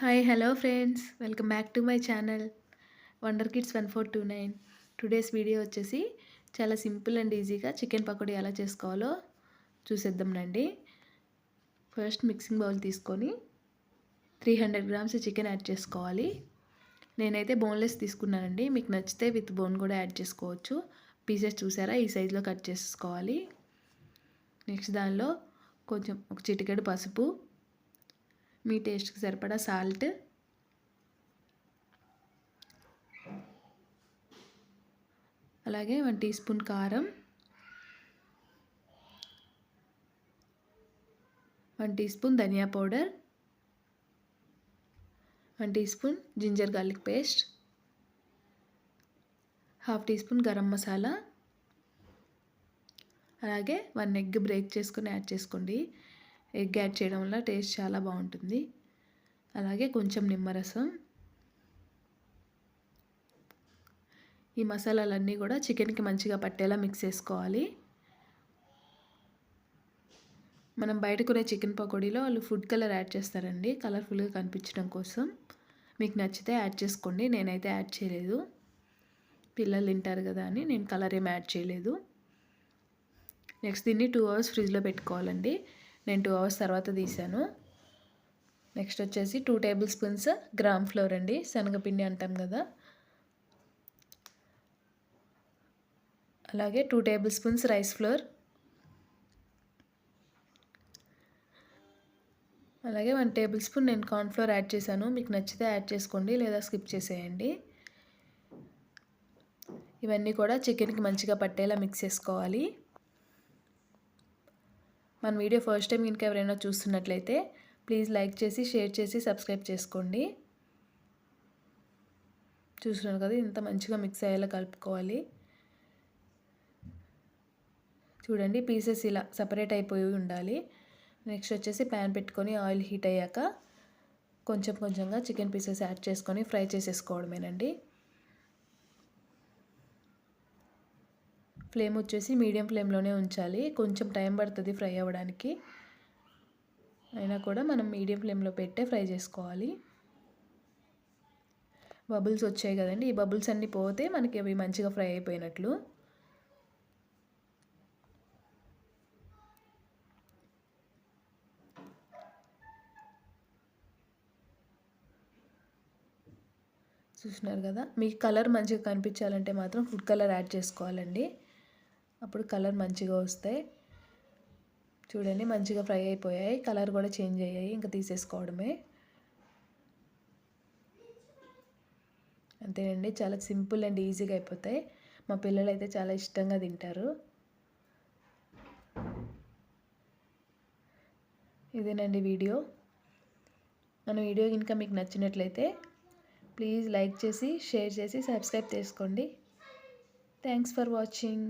Hi hello friends welcome back to my channel wonder kids one four two nine today's video వచ్చేసి చాలా simple and ఈజీగా chicken pakodi ఎలా చేసుకోవాలో చూసేద్దాంనండి first mixing bowl తీసుకొని three hundred grams chicken add చేసుకోవాలి. నేనైతే బోన్లెస్ తీసుకున్నానండి. మీకు నచ్చితే విత్ బోన్ కూడా యాడ్ చేసుకోవచ్చు. పీసెస్ చూసారా? ఈ సైజులో కట్ చేసుకోవాలి. నెక్స్ట్ దానిలో కొంచెం ఒక చిటికెడు పసుపు మీ టేస్ట్కి సరిపడా సాల్ట్. అలాగే వన్ టీ స్పూన్ కారం. వన్ టీ స్పూన్ ధనియా powder. One teaspoon ginger garlic paste. Half teaspoon garam masala. అలాగే వన్ ఎగ్ బ్రేక్ చేసుకొని యాడ్ చేసుకోండి. ఎగ్ యాడ్ చేయడం వల్ల టేస్ట్ చాలా బాగుంటుంది. అలాగే కొంచెం నిమ్మరసం. ఈ మసాలాలన్నీ కూడా చికెన్కి మంచిగా పట్టేలా మిక్స్ చేసుకోవాలి. మనం బయట కొనే చికెన్ పకోడీలో వాళ్ళు ఫుడ్ కలర్ యాడ్ చేస్తారండి. కలర్ఫుల్గా కనిపించడం కోసం. మీకు నచ్చితే యాడ్ చేసుకోండి. నేనైతే యాడ్ చేయలేదు. పిల్లలు తింటారు కదా అని నేను కలర్ ఏం యాడ్ చేయలేదు. నెక్స్ట్ దీన్ని టూ అవర్స్ ఫ్రిడ్జ్లో పెట్టుకోవాలండి. నేను టూ అవర్స్ తర్వాత తీసాను. నెక్స్ట్ వచ్చేసి two tablespoons gram flour అండి. శనగపిండి అంటాం కదా. అలాగే two tablespoons rice flour అలాగే వన్ టేబుల్ స్పూన్ నేను కార్న్ఫ్లోర్ యాడ్ చేశాను. మీకు నచ్చితే యాడ్ చేసుకోండి లేదా స్కిప్ చేసేయండి. ఇవన్నీ కూడా చికెన్కి మంచిగా పట్టేలా మిక్స్ చేసుకోవాలి. మన వీడియో ఫస్ట్ టైం ఇంకా ఎవరైనా చూస్తున్నట్లయితే ప్లీజ్ లైక్ చేసి షేర్ చేసి సబ్స్క్రైబ్ చేసుకోండి. చూస్తున్నాను కదా ఇంత మంచిగా మిక్స్ అయ్యేలా కలుపుకోవాలి. చూడండి పీసెస్ ఇలా సపరేట్ అయిపోయి ఉండాలి. నెక్స్ట్ వచ్చేసి ప్యాన్ పెట్టుకొని ఆయిల్ హీట్ అయ్యాక కొంచెం కొంచెంగా చికెన్ పీసెస్ యాడ్ చేసుకొని ఫ్రై చేసేసుకోవడమేనండి. ఫ్లేమ్ వచ్చేసి మీడియం ఫ్లేమ్లోనే ఉంచాలి. కొంచెం టైం పడుతుంది ఫ్రై అవ్వడానికి. అయినా కూడా మనం మీడియం ఫ్లేమ్లో పెట్టే ఫ్రై చేసుకోవాలి. బబుల్స్ వచ్చాయి కదండి. ఈ బబుల్స్ అన్నీ పోతే మనకి అవి మంచిగా ఫ్రై అయిపోయినట్లు. చూసినారు కదా? మీకు కలర్ మంచిగా కనిపించాలంటే మాత్రం ఫుడ్ కలర్ యాడ్ చేసుకోవాలండి. అప్పుడు కలర్ మంచిగా వస్తాయి చూడండి మంచిగా ఫ్రై అయిపోయాయి. కలర్ కూడా చేంజ్ అయ్యాయి. ఇంకా తీసేసుకోవడమే. అంతేనండి. చాలా సింపుల్ అండ్ ఈజీగా అయిపోతాయి. మా పిల్లలు అయితే చాలా ఇష్టంగా తింటారు. ఇదేనండి వీడియో. మన వీడియో కనుక మీకు నచ్చినట్లయితే ప్లీజ్ లైక్ చేసి షేర్ చేసి సబ్స్క్రైబ్ చేసుకోండి. Thanks for watching.